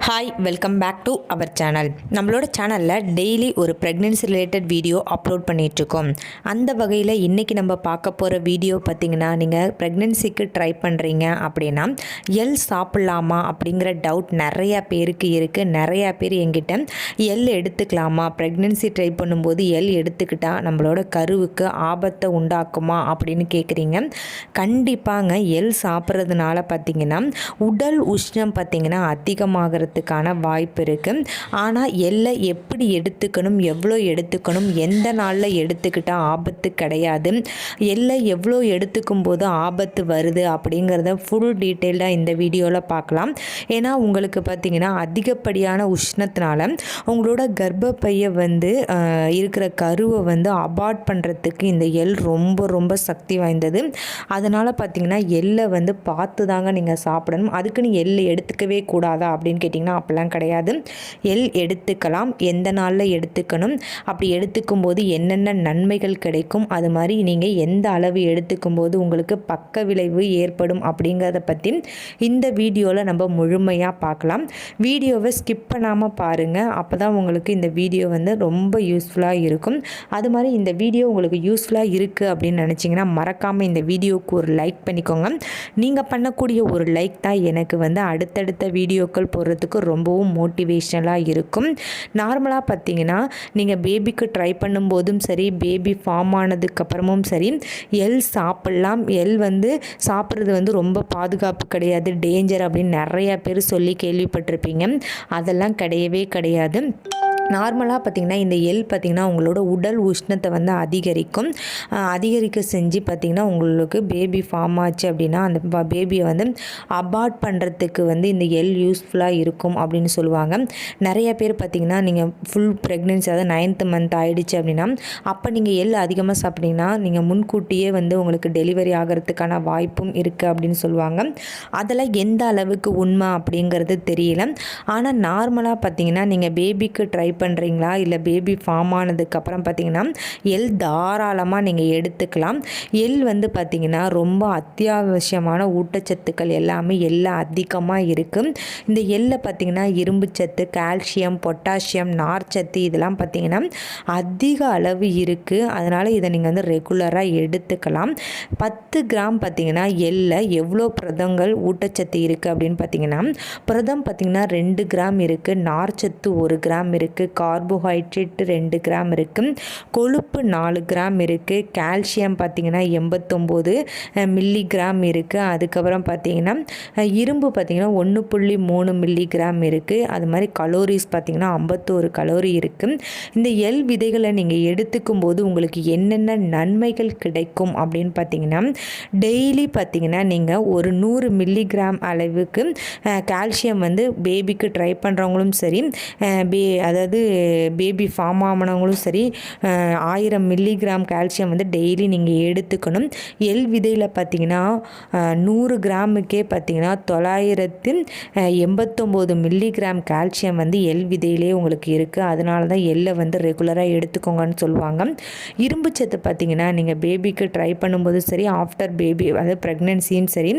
Hi welcome back to our channel நம்மளோட சேனலில் daily ஒரு ப்ரெக்னென்சி ரிலேட்டட் வீடியோ அப்லோட் பண்ணிகிட்ருக்கோம் அந்த வகையில் இன்றைக்கி நம்ம பார்க்க போகிற வீடியோ பார்த்திங்கன்னா நீங்கள் ப்ரெக்னென்சிக்கு ட்ரை பண்ணுறீங்க அப்படின்னா எல் சாப்பிட்லாமா அப்படிங்கிற டவுட் நிறையா பேருக்கு இருக்குது நிறையா பேர் எங்கிட்ட எல் எடுத்துக்கலாமா? ப்ரெக்னென்சி ட்ரை பண்ணும்போது எல் எடுத்துக்கிட்டால் நம்மளோட கருவுக்கு ஆபத்தை உண்டாக்குமா அப்படின்னு கேட்குறீங்க கண்டிப்பாங்க எல் சாப்பிட்றதுனால பார்த்திங்கன்னா உடல் உஷ்ணம் பார்த்திங்கன்னா அதிகமாகிறது ஆகிறதுக்கான வாய்ப்பு இருக்குது ஆனால் எல்லை எப்படி எடுத்துக்கணும் எவ்வளோ எடுத்துக்கணும் எந்த நாளில் எடுத்துக்கிட்டால் ஆபத்து கிடையாது எல்லை எவ்வளோ எடுத்துக்கும் போது ஆபத்து வருது அப்படிங்கிறத ஃபுல் டீட்டெயில்டாக இந்த வீடியோவில் பார்க்கலாம் ஏன்னா உங்களுக்கு பார்த்திங்கன்னா அதிகப்படியான உஷ்ணத்தினால உங்களோட கர்ப்பப்பையை வந்து இருக்கிற கருவை வந்து அபார்ட் பண்ணுறதுக்கு இந்த எல் ரொம்ப ரொம்ப சக்தி வாய்ந்தது. அதனால் பார்த்திங்கன்னா எல்லை வந்து பார்த்து தாங்க நீங்கள் சாப்பிடணும். அதுக்குன்னு எள் எடுத்துக்கவே கூடாதா அப்படின்னு கேட்டிங்கன்னா பார்த்திங்கன்னா அப்படிலாம் கிடையாது. எல் எடுத்துக்கலாம். எந்த நாளில் எடுத்துக்கணும்? அப்படி எடுத்துக்கும் போது என்னென்ன நன்மைகள் கிடைக்கும்? அது மாதிரி நீங்கள் எந்த அளவு எடுத்துக்கும் போது உங்களுக்கு பக்க விளைவு ஏற்படும் அப்படிங்கிறத பற்றி இந்த வீடியோவில் நம்ம முழுமையாக பார்க்கலாம். வீடியோவை ஸ்கிப் பண்ணாமல் பாருங்கள் அப்போ தான் உங்களுக்கு இந்த வீடியோ வந்து ரொம்ப யூஸ்ஃபுல்லாக இருக்கும். அது மாதிரி இந்த வீடியோ உங்களுக்கு யூஸ்ஃபுல்லாக இருக்குது அப்படின்னு நினச்சிங்கன்னா மறக்காமல் இந்த வீடியோவுக்கு ஒரு லைக் பண்ணிக்கோங்க. நீங்கள் பண்ணக்கூடிய ஒரு லைக் தான் எனக்கு வந்து அடுத்தடுத்த வீடியோக்கள் போடுறதுக்கு ரொம்பவும் மோட்டிவேஷ்னலாக இருக்கும். நார்மலாக பார்த்தீங்கன்னா நீங்கள் பேபிக்கு ட்ரை பண்ணும்போதும் சரி பேபி ஃபார்ம் ஆனதுக்கப்புறமும் சரி எல் சாப்பிட்லாம். எல் வந்து சாப்பிட்றது வந்து ரொம்ப பாதுகாப்பு கிடையாது டேஞ்சர் அப்படின்னு நிறையா பேர் சொல்லி கேள்விப்பட்டிருப்பீங்க. அதெல்லாம் கிடையவே கிடையாது. நார்மலாக பார்த்திங்கன்னா இந்த எல் பார்த்திங்கன்னா உங்களோட உடல் உஷ்ணத்தை வந்து அதிகரிக்கும். அதிகரிக்க செஞ்சு பார்த்திங்கன்னா உங்களுக்கு பேபி ஃபார்ம் ஆச்சு அப்படின்னா அந்த பேபியை வந்து அபார்ட் பண்ணுறதுக்கு வந்து இந்த எல் யூஸ்ஃபுல்லாக இருக்கும் அப்படின்னு சொல்லுவாங்க. நிறைய பேர் பார்த்திங்கன்னா நீங்கள் ஃபுல் ப்ரெக்னென்சி அதாவது நைன்த்து மந்த் ஆகிடுச்சு அப்படின்னா அப்போ நீங்கள் எல் அதிகமாக சாப்பிட்டீங்கன்னா நீங்கள் முன்கூட்டியே வந்து உங்களுக்கு டெலிவரி ஆகிறதுக்கான வாய்ப்பும் இருக்குது அப்படின்னு சொல்லுவாங்க. அதெல்லாம் எந்த அளவுக்கு உண்மை அப்படிங்கிறது தெரியல. ஆனால் நார்மலாக பார்த்தீங்கன்னா நீங்கள் பேபிக்கு ட்ரை பண்ணுறீங்களா? இல்லை பேபி ஃபார்ம் ஆனதுக்கப்புறம் பார்த்தீங்கன்னா எல் தாராளமாக நீங்கள் எடுத்துக்கலாம். எல் வந்து பார்த்திங்கன்னா ரொம்ப அத்தியாவசியமான ஊட்டச்சத்துக்கள் எல்லாமே எல்லாம் அதிகமாக இருக்குது இந்த எல்லை பார்த்திங்கன்னா இரும்புச்சத்து கால்சியம் பொட்டாசியம் நார்ச்சத்து இதெல்லாம் பார்த்திங்கன்னா அதிக அளவு இருக்குது அதனால் இதை நீங்கள் வந்து ரெகுலராக எடுத்துக்கலாம். பத்து கிராம் பார்த்திங்கன்னா எல்லை எவ்வளோ பிரதங்கள் ஊட்டச்சத்து இருக்குது அப்படின்னு பார்த்தீங்கன்னா பிரதம் பார்த்திங்கன்னா ரெண்டு கிராம் இருக்குது நார்ச்சத்து ஒரு கிராம் இருக்குது கார்போஹைட்ரேட் ரெண்டு கிராம் இருக்குது கொழுப்பு நாலு கிராம் இருக்குது கால்சியம் பார்த்திங்கன்னா எண்பத்தொம்போது மில்லிகிராம் இருக்குது அதுக்கப்புறம் பார்த்திங்கன்னா இரும்பு பார்த்திங்கன்னா ஒன்று புள்ளி மூணு மில்லிகிராம் இருக்குது அது மாதிரி கலோரிஸ் பார்த்திங்கன்னா ஐம்பத்தோரு கலோரி இருக்குது இந்த எல் விதைகளை நீங்கள் எடுத்துக்கும் போது உங்களுக்கு என்னென்ன நன்மைகள் கிடைக்கும் அப்படின்னு பார்த்தீங்கன்னா டெய்லி பார்த்தீங்கன்னா நீங்கள் ஒரு நூறு மில்லிகிராம் அளவுக்கு கால்சியம் வந்து பேபிக்கு ட்ரை பண்ணுறவங்களும் சரி பே அதாவது பேபி ஃபார்ம் ஆனவங்களும் சரி ஆயிரம் மில்லிகிராம் கால்சியம் வந்து டெய்லி நீங்கள் எடுத்துக்கணும். எல் விதையில் பார்த்தீங்கன்னா நூறு கிராமுக்கே பார்த்தீங்கன்னா தொள்ளாயிரத்து எண்பத்தொம்போது மில்லிகிராம் கால்சியம் வந்து எல் விதையிலே உங்களுக்கு இருக்குது அதனால தான் எல்லை வந்து ரெகுலராக எடுத்துக்கோங்கன்னு சொல்லுவாங்க. இரும்பு சத்து பார்த்தீங்கன்னா நீங்கள் பேபிக்கு ட்ரை பண்ணும்போதும் சரி ஆஃப்டர் பேபி அதாவது ப்ரெக்னென்சியும் சரி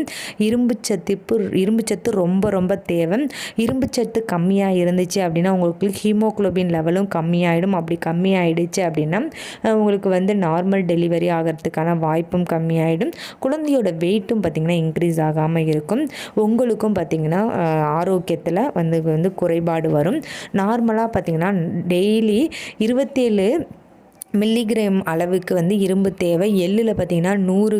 இரும்பு சத்து இரும்பு சத்து ரொம்ப ரொம்ப தேவை. இரும்பு சத்து கம்மியாக இருந்துச்சு அப்படின்னா உங்களுக்கு ஹீமோக்ளோ ஹீமோக்ளோபின் லெவலும் கம்மியாயிடும். அப்படி கம்மியாயிடுச்சு அப்படின்னா உங்களுக்கு வந்து நார்மல் டெலிவரி ஆகிறதுக்கான வாய்ப்பும் கம்மியாயிடும். குழந்தையோட வெயிட்டும் பார்த்திங்கன்னா இன்க்ரீஸ் ஆகாமல் இருக்கும். உங்களுக்கும் பார்த்திங்கன்னா ஆரோக்கியத்தில் வந்து வந்து குறைபாடு வரும். நார்மலாக பார்த்திங்கன்னா டெய்லி இருபத்தேழு மில்லிகிராம் அளவுக்கு வந்து இரும்பு தேவை. எள்ளில் பார்த்திங்கன்னா நூறு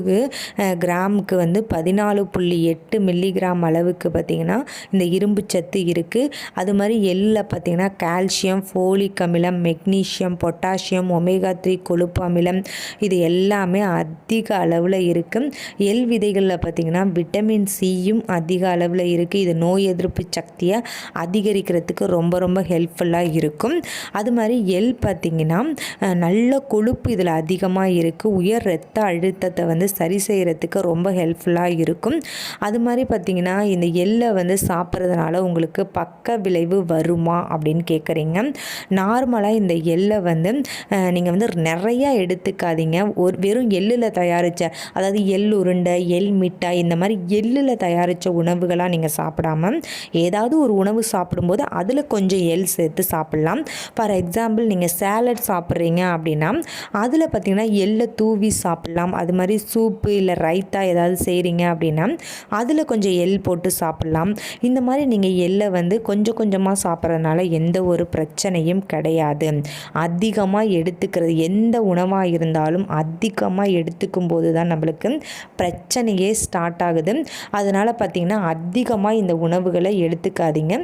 கிராமுக்கு வந்து பதினாலு புள்ளி எட்டு மில்லிகிராம் அளவுக்கு பார்த்திங்கன்னா இந்த இரும்பு சத்து இருக்குது அது மாதிரி எள்ளில் பார்த்திங்கன்னா கால்சியம் ஃபோலிக் அமிலம் மெக்னீஷியம் பொட்டாசியம் ஒமேகா த்ரீ கொழுப்பு அமிலம் இது எல்லாமே அதிக அளவில் இருக்குது எள் விதைகளில் பார்த்திங்கன்னா விட்டமின் சியும் அதிக அளவில் இருக்குது இது நோய் எதிர்ப்பு சக்தியை அதிகரிக்கிறதுக்கு ரொம்ப ரொம்ப ஹெல்ப்ஃபுல்லாக இருக்கும். அது மாதிரி எள் பார்த்திங்கன்னா நல்ல நல்ல கொழுப்பு இதில் அதிகமாக இருக்குது உயர் ரத்த அழுத்தத்தை வந்து சரி செய்கிறதுக்கு ரொம்ப ஹெல்ப்ஃபுல்லாக இருக்கும். அது மாதிரி பார்த்திங்கன்னா இந்த எள்ளை வந்து சாப்பிட்றதுனால உங்களுக்கு பக்க விளைவு வருமா அப்படின்னு கேட்குறீங்க. நார்மலாக இந்த எள்ளை வந்து நீங்கள் வந்து நிறையா எடுத்துக்காதீங்க. ஒரு வெறும் எள்ளில் தயாரித்த அதாவது எள் உருண்டை எள் மிட்டாய் இந்த மாதிரி எள்ளில் தயாரித்த உணவுகளாக நீங்கள் சாப்பிடாம ஏதாவது ஒரு உணவு சாப்பிடும்போது அதில் கொஞ்சம் எள் சேர்த்து சாப்பிட்லாம். ஃபார் எக்ஸாம்பிள் நீங்கள் சேலட் சாப்பிட்றீங்க அப்படின்னு அப்படின்னா அதில் பார்த்திங்கன்னா எள்ளை தூவி சாப்பிட்லாம். அது மாதிரி சூப்பு இல்லை ரைத்தா ஏதாவது செய்கிறீங்க அப்படின்னா அதில் கொஞ்சம் எள் போட்டு சாப்பிட்லாம். இந்த மாதிரி நீங்கள் எள்ளை வந்து கொஞ்சம் கொஞ்சமாக சாப்பிட்றதுனால எந்த ஒரு பிரச்சனையும் கிடையாது. அதிகமாக எடுத்துக்கிறது எந்த உணவாக இருந்தாலும் அதிகமாக எடுத்துக்கும் போது தான் நம்மளுக்கு பிரச்சனையே ஸ்டார்ட் ஆகுது. அதனால் பார்த்திங்கன்னா அதிகமாக இந்த உணவுகளை எடுத்துக்காதீங்க.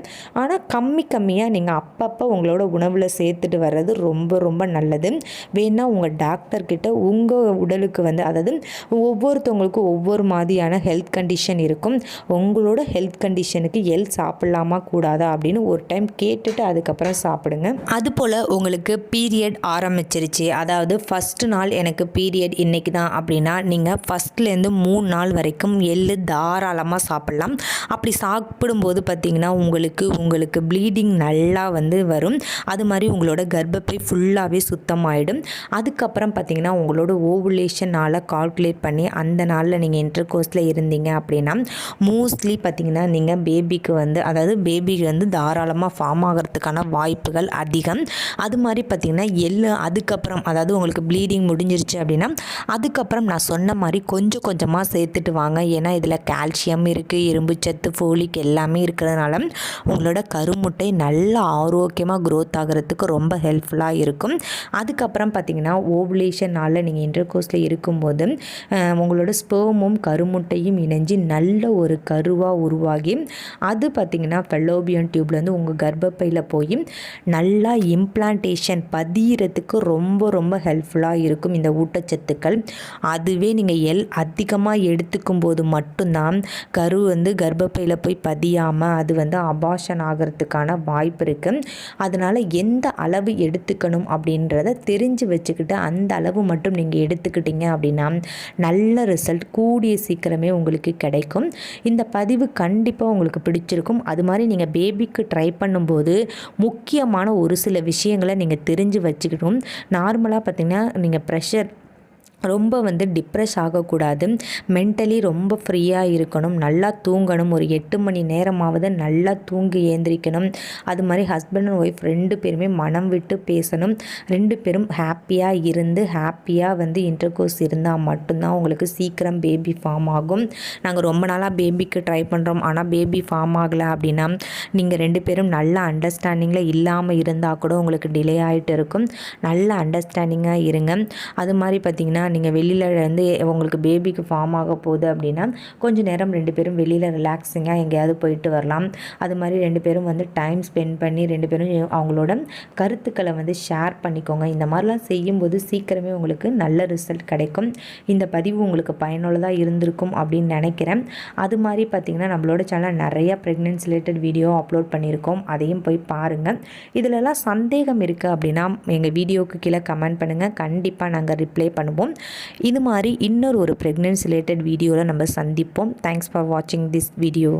ஆனால் கம்மி கம்மியாக நீங்கள் அப்பப்போ உங்களோட உணவில் சேர்த்துட்டு வர்றது ரொம்ப ரொம்ப நல்லது. வேணால் உங்கள் டாக்டர்கிட்ட உங்கள் உடலுக்கு வந்து அதாவது ஒவ்வொருத்தவங்களுக்கும் ஒவ்வொரு மாதிரியான ஹெல்த் கண்டிஷன் இருக்கும். உங்களோட ஹெல்த் கண்டிஷனுக்கு எல் சாப்பிட்லாமா கூடாதா அப்படின்னு ஒரு டைம் கேட்டுட்டு அதுக்கப்புறம் சாப்பிடுங்க. அதுபோல் உங்களுக்கு பீரியட் ஆரம்பிச்சிருச்சு. அதாவது ஃபஸ்ட்டு நாள் எனக்கு பீரியட் இன்றைக்கி தான் அப்படின்னா நீங்கள் ஃபஸ்ட்லேருந்து மூணு நாள் வரைக்கும் எள்ளு தாராளமாக சாப்பிட்லாம். அப்படி சாப்பிடும்போது பார்த்திங்கன்னா உங்களுக்கு உங்களுக்கு ப்ளீடிங் நல்லா வந்து வரும். அது மாதிரி உங்களோட கர்ப்பப்பை ஃபுல்லாகவே சுத்தமாயிடும். அதுக்கப்புறம் பார்த்திங்கன்னா உங்களோட ஓவுலேஷன் நாளை கால்குலேட் பண்ணி அந்த நாளில் நீங்கள் இன்டர் கோர்ஸில் இருந்தீங்க அப்படின்னா மோஸ்ட்லி பார்த்திங்கன்னா நீங்கள் பேபிக்கு வந்து அதாவது பேபிக்கு வந்து தாராளமாக ஃபார்ம் ஆகிறதுக்கான வாய்ப்புகள் அதிகம். அது மாதிரி பார்த்திங்கன்னா எல்லா அதுக்கப்புறம் அதாவது உங்களுக்கு ப்ளீடிங் முடிஞ்சிருச்சு அப்படின்னா அதுக்கப்புறம் நான் சொன்ன மாதிரி கொஞ்சம் கொஞ்சமாக சேர்த்துட்டு வாங்க. ஏன்னா இதில் கால்சியம் இருக்குது இரும்பு சத்து ஃபோலிக் எல்லாமே இருக்கிறதுனால உங்களோட கருமுட்டை நல்ல ஆரோக்கியமாக க்ரோத் ஆகிறதுக்கு ரொம்ப ஹெல்ப்ஃபுல்லாக இருக்கும். அதுக்கப்புறம் பார்த்திங்கன்னா ஓவுலேஷன் நாளில் நீங்கள் இன்டர்கோர்ஸில் இருக்கும்போது உங்களோட ஸ்பேமும் கருமுட்டையும் இணைஞ்சு நல்ல ஒரு கருவாக உருவாகி அது பார்த்திங்கன்னா ஃபெல்லோபியன் டியூப்லேருந்து உங்கள் கர்ப்பப்பையில் போய் நல்லா இம்ப்ளான்டேஷன் பதியறதுக்கு ரொம்ப ரொம்ப ஹெல்ப்ஃபுல்லாக இருக்கும் இந்த ஊட்டச்சத்துக்கள். அதுவே நீங்கள் எல் அதிகமாக எடுத்துக்கும் போது மட்டும்தான் கரு வந்து கர்ப்பப்பையில் போய் பதியாமல் அது வந்து அபாஷன் ஆகிறதுக்கான வாய்ப்பு இருக்குது அதனால் எந்த அளவு எடுத்துக்கணும் அப்படின்றத தெரிஞ்சு வச்சுக்கிட்டு அந்த அளவு மட்டும் நீங்கள் எடுத்துக்கிட்டீங்க அப்படின்னா நல்ல ரிசல்ட் கூடிய சீக்கிரமே உங்களுக்கு கிடைக்கும். இந்த பதிவு கண்டிப்பாக உங்களுக்கு பிடிச்சிருக்கும். அது மாதிரி நீங்கள் பேபிக்கு ட்ரை பண்ணும்போது முக்கியமான ஒரு சில விஷயங்களை நீங்கள் தெரிஞ்சு வச்சுக்கணும். நார்மலாக பார்த்திங்கன்னா நீங்கள் ப்ரெஷர் ரொம்ப வந்து டிப்ரெஸ் ஆகக்கூடாது. மென்டலி ரொம்ப ஃப்ரீயாக இருக்கணும். நல்லா தூங்கணும். ஒரு எட்டு மணி நேரமாவது நல்லா தூங்கி ஏந்திரிக்கணும். அது மாதிரி ஹஸ்பண்ட் அண்ட் ஒய்ஃப் ரெண்டு பேருமே மனம் விட்டு பேசணும். ரெண்டு பேரும் ஹாப்பியாக இருந்து ஹாப்பியாக வந்து இன்டர்கோர்ஸ் இருந்தால் மட்டும்தான் உங்களுக்கு சீக்கிரம் பேபி ஃபார்ம் ஆகும். நாங்கள் ரொம்ப நாளாக பேபிக்கு ட்ரை பண்ணுறோம் ஆனால் பேபி ஃபார்ம் ஆகலை அப்படின்னா நீங்கள் ரெண்டு பேரும் நல்ல அண்டர்ஸ்டாண்டிங்கில் இல்லாமல் இருந்தால் கூட உங்களுக்கு டிலே ஆகிட்டு இருக்கும். நல்ல அண்டர்ஸ்டாண்டிங்காக இருங்க. அது மாதிரி பார்த்திங்கன்னா நீங்கள் வெளியில் வந்து உங்களுக்கு பேபிக்கு ஃபார்ம் ஆக போகுது அப்படின்னா கொஞ்சம் நேரம் ரெண்டு பேரும் வெளியில் ரிலாக்ஸிங்காக எங்கேயாவது போயிட்டு வரலாம். அது மாதிரி ரெண்டு பேரும் வந்து டைம் ஸ்பெண்ட் பண்ணி ரெண்டு பேரும் அவங்களோட கருத்துக்களை வந்து ஷேர் பண்ணிக்கோங்க. இந்த மாதிரிலாம் செய்யும்போது சீக்கிரமே உங்களுக்கு நல்ல ரிசல்ட் கிடைக்கும். இந்த பதிவு உங்களுக்கு பயனுள்ளதாக இருந்திருக்கும் அப்படின்னு நினைக்கிறேன். அது மாதிரி பார்த்திங்கன்னா நம்மளோட சேனல் நிறையா ப்ரெக்னென்ஸ் ரிலேட்டட் வீடியோ அப்லோட் பண்ணியிருக்கோம். அதையும் போய் பாருங்கள் இதிலலாம் சந்தேகம் இருக்குது அப்படின்னா எங்கள் வீடியோவுக்கு கீழே கமெண்ட் பண்ணுங்கள் கண்டிப்பாக நாங்கள் ரிப்ளை பண்ணுவோம். இது மாதிரி இன்னொரு ஒரு ப்ரெக்னென்சி ரிலேட்டட் வீடியோவில் நம்ம சந்திப்போம். தேங்க்ஸ் ஃபார் வாட்சிங் திஸ் வீடியோ